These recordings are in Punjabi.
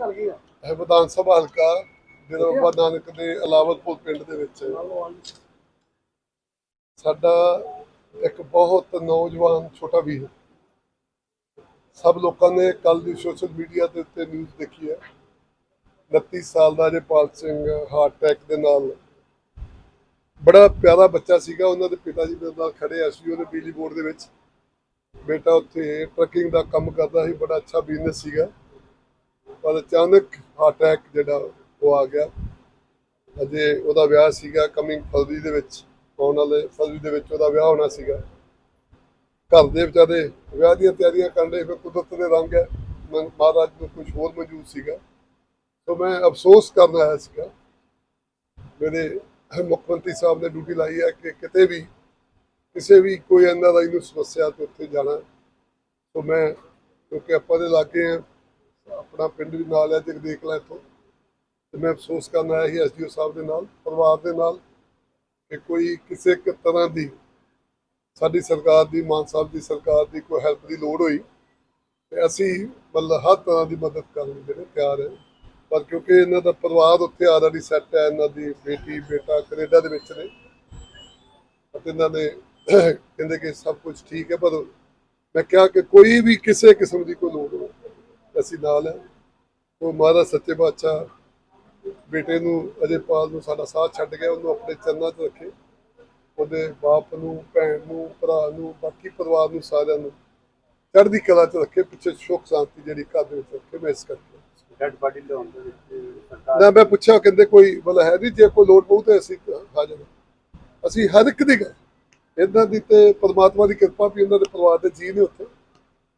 ਗੱਲ ਕੀ ਆ। ਇਹ ਵਿਧਾਨ ਸਭਾ ਹਲਕਾ ਜਿਹੜਾ ਬਾਬਾ ਨਾਨਕ ਦੇ ਅਲਾਵਤਪੁਰ ਪਿੰਡ ਦੇ ਵਿੱਚ। ਸਾਡਾ ਇੱਕ ਬਹੁਤ ਨੌਜਵਾਨ ਛੋਟਾ ਵੀਰ। ਸਭ ਲੋਕਾਂ ਨੇ ਕੱਲ ਦੀ ਸੋਸ਼ਲ ਮੀਡੀਆ ਦੇ ਉੱਤੇ ਨਿਊਜ਼ ਦੇਖੀ ਹੈ। 29 ਸਾਲ ਦਾ ਜੇਪਾਲ ਸਿੰਘ ਹਾਰਟ ਅਟੈਕ ਦੇ ਨਾਲ। ਬੜਾ ਪਿਆਰਾ ਬੱਚਾ ਸੀਗਾ ਉਹਨਾਂ ਦੇ ਪਿਤਾ ਜੀ ਮੇਰੇ ਨਾਲ ਖੜੇ ਸੀ ਉਹਦੇ ਬਿਜਲੀ ਬੋਰਡ ਦੇ ਵਿੱਚ। ਬੇਟਾ ਉੱਥੇ ਟਰੱਕਿੰਗ ਦਾ ਕੰਮ ਕਰਦਾ ਸੀ ਬੜਾ ਅੱਛਾ ਬਿਜ਼ਨਸ ਸੀਗਾ। ਪਰ ਅਚਾਨਕ ਹਾਰਟ ਅਟੈਕ ਜਿਹੜਾ ਉਹ ਆ ਗਿਆ। ਅਜੇ ਉਹਦਾ ਵਿਆਹ ਸੀਗਾ ਕਮਿੰਗ ਫਰਵਰੀ ਦੇ ਵਿੱਚ, ਆਉਣ ਵਾਲੇ ਫਰਵਰੀ ਦੇ ਵਿੱਚ ਉਹਦਾ ਵਿਆਹ ਹੋਣਾ ਸੀਗਾ। ਘਰ ਦੇ ਵਿਚਾਰੇ ਵਿਆਹ ਦੀਆਂ ਤਿਆਰੀਆਂ ਕਰਨ ਦੇ ਫਿਰ ਕੁਦਰਤ ਦੇ ਰੰਗ ਹੈ। ਮਹਾਰਾਜ ਨੂੰ ਕੁਝ ਹੋਰ ਮੌਜੂਦ ਸੀਗਾ। ਸੋ ਮੈਂ ਅਫਸੋਸ ਕਰਨ ਆਇਆ ਸੀਗਾ। ਮੇਰੇ ਮੁੱਖ ਮੰਤਰੀ ਸਾਹਿਬ ਨੇ ਡਿਊਟੀ ਲਾਈ ਹੈ ਕਿ ਕਿਤੇ ਵੀ ਕਿਸੇ ਵੀ ਕੋਈ ਇਹਨਾਂ ਆਈ ਨੂੰ ਸਮੱਸਿਆ ਤੇ ਉੱਥੇ ਜਾਣਾ। ਸੋ ਮੈਂ, ਕਿਉਂਕਿ ਆਪਾਂ ਦੇ ਲਾਗੇ ਆ ਆਪਣਾ ਪਿੰਡ ਵੀ ਨਾਲ ਹੈ ਜੇ ਦੇਖ ਲੈ ਇੱਥੋਂ। ਤੇ ਮੈਂ ਅਫਸੋਸ ਕਰਨ ਆਇਆ ਸੀ ਐਸਡੀਓ ਸਾਹਿਬ ਦੇ ਨਾਲ, ਪਰਿਵਾਰ ਦੇ ਨਾਲ, ਕਿ ਕੋਈ ਕਿਸੇ ਇੱਕ ਤਰ੍ਹਾਂ ਦੀ ਸਾਡੀ ਸਰਕਾਰ ਦੀ, ਮਾਨ ਸਾਹਿਬ ਦੀ ਸਰਕਾਰ ਦੀ ਕੋਈ ਹੈਲਪ ਦੀ ਲੋੜ ਹੋਈ, ਤੇ ਅਸੀਂ ਮਤਲਬ ਹਰ ਤਰ੍ਹਾਂ ਦੀ ਮਦਦ ਕਰਨ ਦੇ ਲਈ ਤਿਆਰ ਹੈ। ਪਰ ਕਿਉਂਕਿ ਇਹਨਾਂ ਦਾ ਪਰਿਵਾਰ ਉੱਥੇ ਆਲਰੇਡੀ ਸੈੱਟ ਹੈ, ਇਹਨਾਂ ਦੀ ਬੇਟੀ, ਬੇਟਾ ਕੈਨੇਡਾ ਦੇ ਵਿੱਚ ਨੇ। ਅਤੇ ਇਹਨਾਂ ਨੇ ਕਹਿੰਦੇ ਕਿ ਸਭ ਕੁਝ ਠੀਕ ਹੈ, ਪਰ ਮੈਂ ਕਿਹਾ ਕਿ ਕੋਈ ਵੀ ਕਿਸੇ ਕਿਸਮ ਦੀ ਕੋਈ ਲੋੜ ਹੋਵੇ ਅਸੀਂ ਨਾਲ ਹੈ ਉਹ ਮਹਾਰਾਜ ਸੱਚੇ ਬਾਦਸ਼ਾਹ ਬੇਟੇ ਨੂੰ ਅਜੇਪਾਲ ਨੂੰ ਸਾਡਾ ਸਾਥ ਛੱਡ ਗਿਆ ਉਹਨੂੰ ਆਪਣੇ ਚਰਨਾਂ 'ਚ ਰੱਖੇ। ਉਹਦੇ ਬਾਪ ਨੂੰ ਭੈਣ ਨੂੰ ਭਰਾ ਨੂੰ ਬਾਕੀ ਪਰਿਵਾਰ ਨੂੰ ਸਾਰਿਆਂ ਨੂੰ ਚੜ੍ਹਦੀ ਕਲਾ 'ਚ ਰੱਖੇ ਪਿੱਛੇ ਸੁੱਖ ਸ਼ਾਂਤੀ ਜਿਹੜੀ ਘਰ ਦੇ ਵਿੱਚ ਰੱਖੇ ਮੈਂ ਇਸ ਕਰਕੇ। ਡੈਡ ਬਾਡੀ ਲਿਆਉਣ ਦੇ ਵਿੱਚ ਸਰਕਾਰ ਨਾ ਮੈਂ ਪੁੱਛਿਆ ਕਹਿੰਦੇ ਕੋਈ ਮਤਲਬ ਹੈ ਨਹੀਂ ਜੇ ਕੋਈ ਲੋੜ ਪਊ ਤੇ ਅਸੀਂ ਹਾਜ਼ਰ। ਅਸੀਂ ਹਰ ਇੱਕ ਦੀ ਗੱਲ ਇਹਨਾਂ ਦੀ ਤੇ ਪਰਮਾਤਮਾ ਦੀ ਕਿਰਪਾ ਵੀ ਇਹਨਾਂ ਦੇ ਪਰਿਵਾਰ ਦੇ ਜੀ ਨੇ ਉੱਥੇ।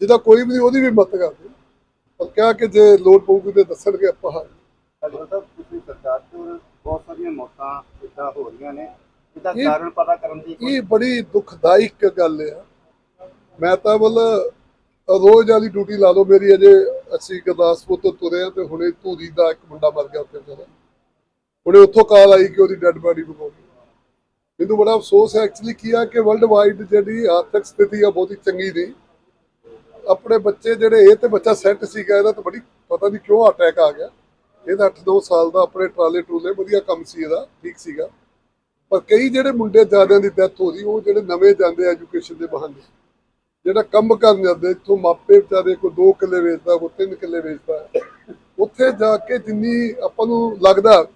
ਜਿਹਦਾ ਕੋਈ ਵੀ ਉਹਦੀ ਵੀ ਮਦਦ ਕਰਦੇ। ਪਰ ਕਿਹਾ ਕਿ ਜੇ ਲੋੜ ਪਊਗੀ ਤੇ ਦੱਸਣਗੇ ਆਪਾਂ। ਹਾਜ਼ਰ ਡਾਕਟਰ ਸਾਹਿਬ ਤੁਸੀਂ ਸਰਕਾਰ ਤੋਂ ਬਹੁਤ ਸਾਰੀਆਂ ਮੌਤਾਂ ਇੱਦਾਂ ਹੋ ਰਹੀਆਂ ਨੇ। ਇਹਦਾ ਇਹ- ਕਾਰਨ ਪਤਾ ਕਰਨ ਦੀ ਇਹ ਬੜੀ ਦੁਖਦਾਇਕ ਗੱਲ ਆ। ਮੈਂ ਤਾਂ ਮਤਲਬ ਰੋਜ਼ ਵਾਲੀ ਡਿਊਟੀ ਲਾ ਲਓ ਮੇਰੀ ਅਜੇ ਅਸੀਂ ਗੁਰਦਾਸਪੁਰ ਤੋਂ ਤੁਰੇ ਆ ਤੇ ਹੁਣੇ ਧੂਰੀ ਦਾ ਇੱਕ ਮੁੰਡਾ ਮਰ ਗਿਆ ਉੱਥੇ ਵਿਚਾਰਾ। ਹੁਣੇ ਉੱਥੋਂ ਕਾਲ ਆਈ ਕਿ ਉਹਦੀ ਡੈੱਡ ਬਾਡੀ ਮੰਗਾਉਣੀ ਮੈਨੂੰ ਬੜਾ ਅਫਸੋਸ ਹੈ ਐਕਚੁਅਲੀ ਕੀ ਆ ਕਿ ਵਰਲਡ ਵਾਈਡ ਜਿਹੜੀ ਆਰਥਿਕ ਸਥਿਤੀ ਆ ਬਹੁਤੀ ਚੰਗੀ ਨਹੀਂ। ਆਪਣੇ ਬੱਚੇ ਜਿਹੜੇ, ਇਹ ਤੇ ਬੱਚਾ ਸੈੱਟ ਸੀਗਾ, ਇਹਦਾ ਤਾਂ ਬੜੀ ਪਤਾ ਨਹੀਂ ਕਿਉਂ ਅਟੈਕ ਆ ਗਿਆ। ਇਹਦਾ 8-9 ਸਾਲ ਦਾ ਆਪਣੇ ਟਰਾਲੇ ਟਰੂਲੇ ਵਧੀਆ ਕੰਮ ਸੀ ਇਹਦਾ, ਠੀਕ ਸੀਗਾ। ਪਰ ਕਈ ਜਿਹੜੇ ਮੁੰਡੇ ਜ਼ਿਆਦਿਆਂ ਦੀ ਡੈਥ ਹੋ ਰਹੀ ਉਹ ਜਿਹੜੇ ਨਵੇਂ ਜਾਂਦੇ ਐਜੂਕੇਸ਼ਨ ਦੇ ਬਹਾਨੇ। ਜਿਹੜਾ ਕੰਮ ਕਰਨ ਜਾਂਦੇ, ਇੱਥੋਂ ਮਾਪੇ ਵਿਚਾਰੇ ਕੋਈ 2 ਕਿੱਲੇ ਵੇਚਦਾ, ਕੋਈ 3 ਕਿੱਲੇ ਵੇਚਦਾ। ਉੱਥੇ ਜਾ ਕੇ ਜਿੰਨੀ ਆਪਾਂ ਨੂੰ ਲੱਗਦਾ,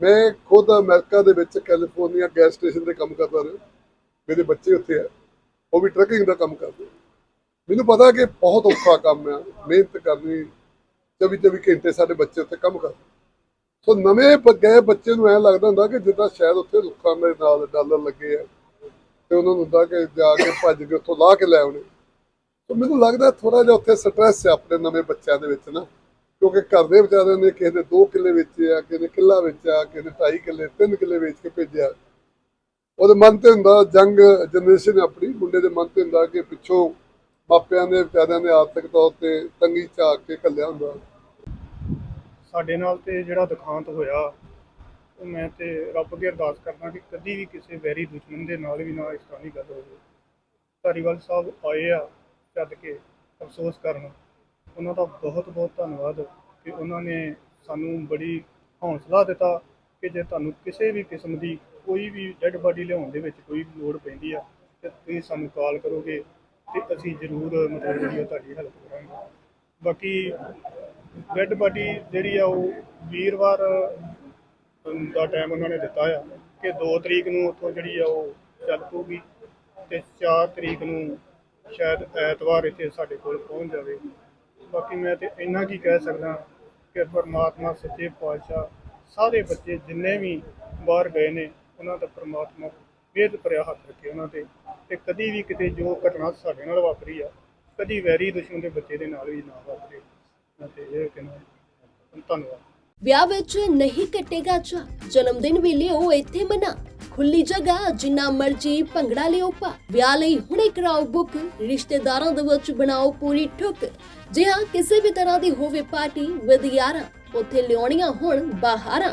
ਮੈਂ ਖੁਦ ਅਮਰੀਕਾ ਦੇ ਵਿੱਚ ਕੈਲੀਫੋਰਨੀਆ ਗੈਸ ਸਟੇਸ਼ਨ ਤੇ ਕੰਮ ਕਰਦਾ ਰਿਹਾ। ਮੇਰੇ ਬੱਚੇ ਉੱਥੇ ਆ, ਉਹ ਵੀ ਟਰੱਕਿੰਗ ਦਾ ਕੰਮ ਕਰਦੇ ਮੈਨੂੰ ਪਤਾ ਕਿ ਬਹੁਤ ਔਖਾ ਕੰਮ ਆ, ਮਿਹਨਤ ਕਰਨੀ 24 24 ਘੰਟੇ ਸਾਡੇ ਬੱਚੇ ਉੱਥੇ ਕੰਮ ਕਰਦੇ। ਸੋ ਨਵੇਂ ਗਏ ਬੱਚੇ ਨੂੰ ਐ ਲੱਗਦਾ ਹੁੰਦਾ ਕਿ ਜਿੱਦਾਂ ਸ਼ਾਇਦ ਉੱਥੇ ਰੁੱਖਾਂ ਦੇ ਨਾਲ ਡਾਲਰ ਲੱਗੇ ਆ, ਤੇ ਉਹਨਾਂ ਨੂੰ ਹੁੰਦਾ ਕਿ ਜਾ ਕੇ ਭੱਜ ਕੇ ਉੱਥੋਂ ਲਾਹ ਕੇ ਲੈ ਆਉਣੇ। ਸੋ ਮੈਨੂੰ ਲੱਗਦਾ ਥੋੜਾ ਜਿਹਾ ਉੱਥੇ ਸਟ੍ਰੈਸ ਹੈ ਆਪਣੇ ਨਵੇਂ ਬੱਚਿਆਂ ਦੇ ਵਿੱਚ ਨਾ, ਕਿਉਂਕਿ ਘਰ ਦੇ ਵਿਚਾਰਿਆਂ ਨੇ ਕਿਸੇ ਦੇ 2 ਕਿੱਲੇ ਵੇਚੇ ਆ, ਕਿਸੇ ਨੇ ਕਿੱਲਾ ਵੇਚਿਆ, ਕਿਸੇ ਨੇ 2.5 ਕਿੱਲੇ 3 ਕਿੱਲੇ ਵੇਚ ਕੇ ਭੇਜਿਆ। ਉਹਦੇ ਮਨ ਤੇ ਹੁੰਦਾ ਜੰਗ ਜਨਰੇਸ਼ਨ ਆਪਣੀ, ਮੁੰਡੇ ਦੇ ਮਨ ਤੇ ਹੁੰਦਾ ਕਿ ਪਿੱਛੋਂ ਮਾਪਿਆਂ ਦੇ ਵਿਚਾਰਿਆਂ ਨੇ ਆਰਥਿਕ ਤੌਰ ਤੇ ਤੰਗੀ ਝਾਕ ਕੇ ਕੱਲਿਆ ਹੁੰਦਾ। ਸਾਡੇ ਨਾਲ ਤੇ ਜਿਹੜਾ ਦੁਖਾਂਤ ਹੋਇਆ, ਉਹ ਮੈਂ ਤੇ ਰੱਬ ਅੱਗੇ ਅਰਦਾਸ ਕਰਦਾ ਕਿ ਕਦੀ ਵੀ ਕਿਸੇ ਵੈਰੀ ਦੁਸ਼ਮਣ ਦੇ ਨਾਲ ਵੀ ਨਾ ਇਸ ਤਰ੍ਹਾਂ ਦੀ ਗੱਲ ਹੋਵੇ। ਧਾਰੀਵਾਲ ਸਾਹਿਬ ਆਏ ਆ ਚੱਦ ਕੇ ਅਫਸੋਸ ਕਰਨ। ਉਹਨਾਂ ਦਾ ਬਹੁਤ ਬਹੁਤ ਧੰਨਵਾਦ ਕਿ ਉਹਨਾਂ ਨੇ ਸਾਨੂੰ ਬੜੀ ਹੌਸਲਾ ਦਿੱਤਾ ਕਿ ਜੇ ਤੁਹਾਨੂੰ ਕਿਸੇ ਵੀ ਕਿਸਮ ਦੀ ਕੋਈ ਵੀ ਡੈਡ ਬਾਡੀ ਲਿਆਉਣ ਦੇ ਵਿੱਚ ਕੋਈ ਵੀ ਲੋੜ ਪੈਂਦੀ ਆ, ਤੇ ਤੁਸੀਂ ਸਾਨੂੰ ਕਾਲ ਕਰੋਗੇ। ਤੇ ਅਸੀਂ ਜ਼ਰੂਰ ਮਤਲਬ ਜਿਹੜੀ ਉਹ ਤੁਹਾਡੀ ਹੈਲਪ ਕਰਾਂਗੇ। ਬਾਕੀ ਡੈੱਡ ਬਾਡੀ ਜਿਹੜੀ ਆ ਉਹ ਵੀਰਵਾਰ ਦਾ ਟਾਈਮ ਉਹਨਾਂ ਨੇ ਦਿੱਤਾ ਆ ਕਿ 2 ਤਰੀਕ ਨੂੰ ਉੱਥੋਂ ਜਿਹੜੀ ਆ ਉਹ ਚੱਲ ਪਊਗੀ ਤੇ 4 ਤਰੀਕ ਨੂੰ ਸ਼ਾਇਦ ਐਤਵਾਰ ਇੱਥੇ ਸਾਡੇ ਕੋਲ ਪਹੁੰਚ ਜਾਵੇ। ਬਾਕੀ ਮੈਂ ਤੇ ਇੰਨਾ ਕੀ ਕਹਿ ਸਕਦਾ ਕਿ ਪਰਮਾਤਮਾ, ਸੱਚੇ ਪਾਤਸ਼ਾਹ ਸਾਰੇ ਬੱਚੇ ਜਿੰਨੇ ਵੀ ਬਾਹਰ ਗਏ ਨੇ, ਉਹਨਾਂ ਦਾ ਪਰਮਾਤਮਾ ਬੇਦ ਭਰਿਆ ਹੱਥ ਰੱਖੇ ਉਹਨਾਂ ਤੇ। ਤੇ ਕਦੀ ਵੀ ਕਿਤੇ ਜੋ ਘਟਨਾ ਸਾਡੇ ਨਾਲ ਵਾਪਰੀ ਆ, ਕਦੀ ਵੈਰੀ ਦੁਸ਼ਮਣ ਦੇ ਬੱਚੇ ਦੇ ਨਾਲ ਵੀ ਨਾ ਵਾਪਰੇ। ਤੇ ਇਹ ਕਹਿਣਾ ਧੰਨਵਾਦ। ਵਿਆਹ ਵਿੱਚ ਨਹੀਂ ਕੱਟੇਗਾ ਚਾ ਜਨਮ ਦਿਨ ਵੇਲੇ ਉਹ ਇੱਥੇ ਮਨਾ। ਖੁੱਲੀ ਜਗ੍ਹਾ, ਜਿੰਨਾ ਮਰਜ਼ੀ ਭੰਗੜਾ ਲਿਓ ਪਾ। ਵਿਆਹ ਲਈ ਹੁਣੇ ਕਰਾਓ ਬੁੱਕ ਰਿਸ਼ਤੇਦਾਰਾਂ ਦੇ ਵਿੱਚ ਬਣਾਓ ਪੂਰੀ ਠੁੱਕ। ਜੇ ਹਾਂ, ਕਿਸੇ ਵੀ ਤਰ੍ਹਾਂ ਦੀ ਹੋਵੇ ਪਾਰਟੀ ਵਿਦ ਯਾਰਾਂ ਉੱਥੇ ਲਿਆਉਣੀਆਂ ਹੁਣ ਬਾਹਰਾਂ।